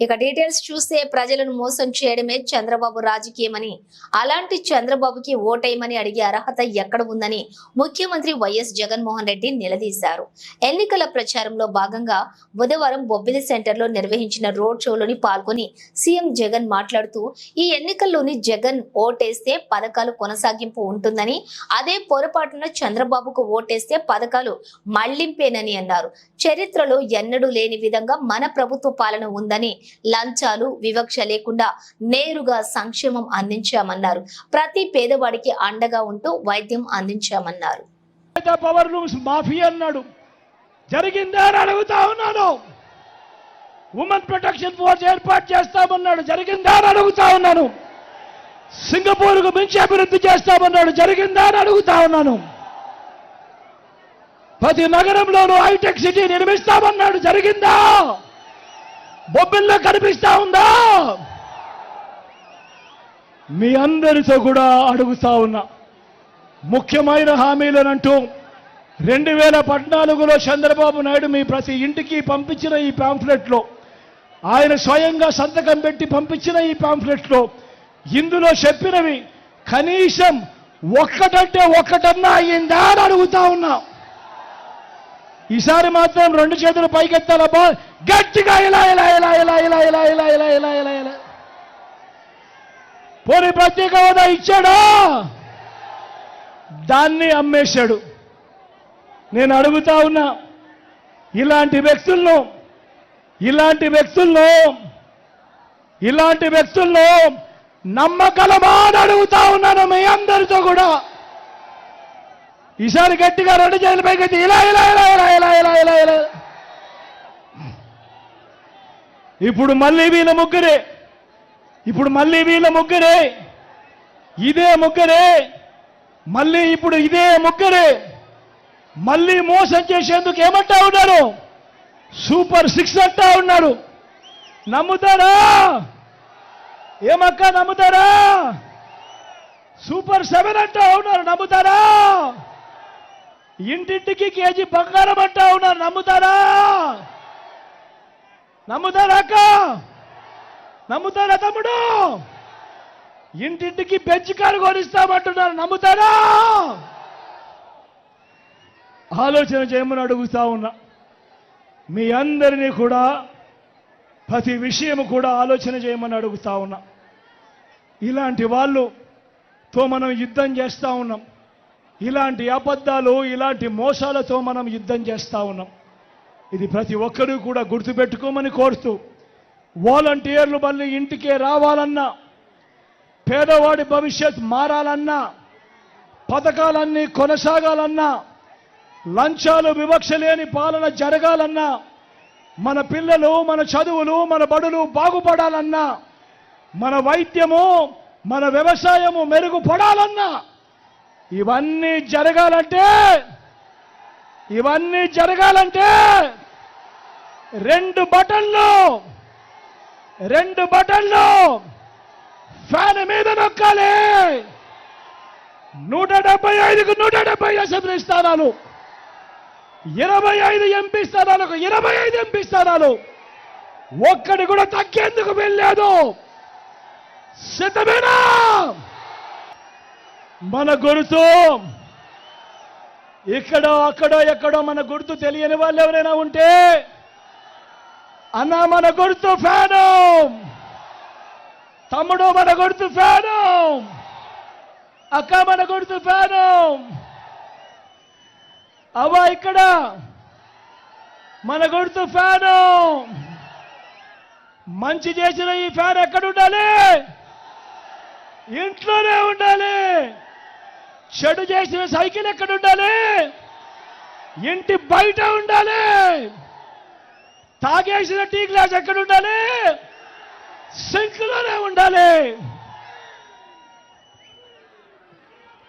ఇక డీటెయిల్స్ చూస్తే ప్రజలను మోసం చేయడమే చంద్రబాబు రాజకీయమని. అలాంటి చంద్రబాబుకి ఓటేయమని అడిగే అర్హత ఎక్కడ ఉందని ముఖ్యమంత్రి వైఎస్ జగన్మోహన్ రెడ్డి నిలదీశారు. ఎన్నికల ప్రచారంలో భాగంగా బుధవారం బొబ్బిలి సెంటర్లో నిర్వహించిన రోడ్ షోలోని పాల్గొని సీఎం జగన్ మాట్లాడుతూ ఈ ఎన్నికల్లోని జగన్ ఓటేస్తే పథకాలు కొనసాగింపు ఉంటుందని అదే పొరపాటున చంద్రబాబుకు ఓటేస్తే పథకాలు మళ్ళింపేనని అన్నారు. చరిత్రలో ఎన్నడూ లేని విధంగా మన ప్రభుత్వ పాలన ఉందని లంచాలు వివక్ష లేకుండా నేరుగా సంక్షేమం అందించామన్నారు. ప్రతి పేదవాడికి అండగా ఉంటూ వైద్యం అందించామన్నారు. పవర్ రూమ్స్ మాఫీ అన్నాడు. జరిగిందా అని అడుగుతా ఉన్నాను. ఉమెన్ ప్రొటెక్షన్ ఫోర్స్ ఏర్పాటు చేస్తామన్నాడు. జరిగిందా అని అడుగుతా ఉన్నాను. సింగపూర్కు మించి అభివృద్ధి చేస్తామన్నాడు. జరిగిందా అని అడుగుతా ఉన్నాను. ప్రతి నగరంలోనూ హైటెక్ సిటీ నిర్మిస్తామన్నాడు. జరిగిందా? బొబ్బిల్లో కనిపిస్తా ఉందా? మీ అందరితో కూడా అడుగుతా ఉన్నా. ముఖ్యమైన హామీలనంటూ రెండు వేల పద్నాలుగులో చంద్రబాబు నాయుడు మీ ప్రతి ఇంటికి పంపించిన ఈ పాంఫ్లెట్లో ఆయన స్వయంగా సంతకం పెట్టి పంపించిన ఈ పాంఫ్లెట్లో ఇందులో చెప్పినవి కనీసం ఒక్కటంటే ఒక్కటన్నా అయ్యిందా అని అడుగుతా ఉన్నాం. ఈసారి మాత్రం రెండు చేతులు పైకెత్తాలబ్బా గట్టిగా ఇలా ఇలా ఇలా ఇలా ఇలా ఇలా ఇలా ఇలా ఇలా ఇలా ఇలా పోనీ ప్రత్యేక హోదా ఇచ్చాడా దాన్ని అమ్మేశాడు నేను అడుగుతా ఉన్నా ఇలాంటి వ్యక్తులను ఇలాంటి వ్యక్తులను ఇలాంటి వ్యక్తులను నమ్మకలమా అని అడుగుతా ఉన్నాను మీ అందరితో కూడా ఈసారి గట్టిగా రెండు చేతుల పైకి ఇలా ఇలా ఇలా ఇలా ఇలా ఇలా ఇలా ఇలా. ఇప్పుడు మళ్ళీ వీళ్ళ ముగ్గురే. ఇప్పుడు మళ్ళీ వీళ్ళ ముగ్గురే. ఇదే ముగ్గురే. మళ్ళీ ఇప్పుడు ఇదే ముగ్గురే. మళ్ళీ మోసం చేసేందుకు ఏమంటా ఉన్నారు సూపర్ సిక్స్ అంటా ఉన్నారు నమ్ముతారా? ఏమక్క నమ్ముతారా? సూపర్ సెవెన్ అంటా ఉన్నారు నమ్ముతారా? ఇంటింటికి కేజీ బంగారం అంటా ఉన్నారు నమ్ముతారా? నమ్ముతారా అక్క? నమ్ముతారా తమ్ముడు? ఇంటింటికి బెంచ్ కారు కొనిస్తామంటున్నారు నమ్ముతారా? ఆలోచన చేయమని అడుగుతా ఉన్నా. మీ అందరినీ కూడా ప్రతి విషయం కూడా ఆలోచన చేయమని అడుగుతా ఉన్నా. ఇలాంటి వాళ్ళుతో మనం యుద్ధం చేస్తా ఉన్నాం. ఇలాంటి అబద్ధాలు ఇలాంటి మోసాలతో మనం యుద్ధం చేస్తూ ఉన్నాం. ఇది ప్రతి ఒక్కరూ కూడా గుర్తుపెట్టుకోమని కోరుతూ వాలంటీర్లు మళ్ళీ ఇంటికే రావాలన్నా పేదవాడి భవిష్యత్ మారాలన్నా పథకాలన్నీ కొనసాగాలన్నా లంచాలు వివక్ష లేని పాలన జరగాలన్నా మన పిల్లలు మన చదువులు మన బడులు బాగుపడాలన్నా మన వైద్యము మన వ్యవసాయము మెరుగుపడాలన్నా ఇవన్నీ జరగాలంటే ఇవన్నీ జరగాలంటే రెండు బటన్లు రెండు బటన్లు ఫ్యాన్ మీద నొక్కాలి. నూట డెబ్బై ఐదుకు నూట డెబ్బై అసెంబ్లీ స్థానాలు ఇరవై ఐదు ఎంపీ స్థానాలకు ఇరవై ఐదు ఎంపీ స్థానాలు. ఒక్కడి కూడా తగ్గేందుకు వెళ్ళలేదు సిద్ధమేనా? మన గుర్తు. ఇక్కడ అక్కడో ఎక్కడో మన గుర్తు తెలియని వాళ్ళు ఎవరైనా ఉంటే అన్న మన గుర్తు ఫ్యాను. తమ్ముడు మన గుర్తు ఫ్యాను. అక్క మన గుర్తు ఫ్యాను. అవ్వ ఇక్కడ. మన గుర్తు ఫ్యాను. మంచి చేసిన ఈ ఫ్యాన్ ఎక్కడ ఉండాలి? ఇంట్లోనే ఉండాలి. చెడు చేసిన సైకిల్ ఎక్కడ ఉండాలి? ఇంటి బయట ఉండాలి. తాగేసిన టీ గ్లాస్ ఎక్కడ ఉండాలి? సింక్లోనే ఉండాలి.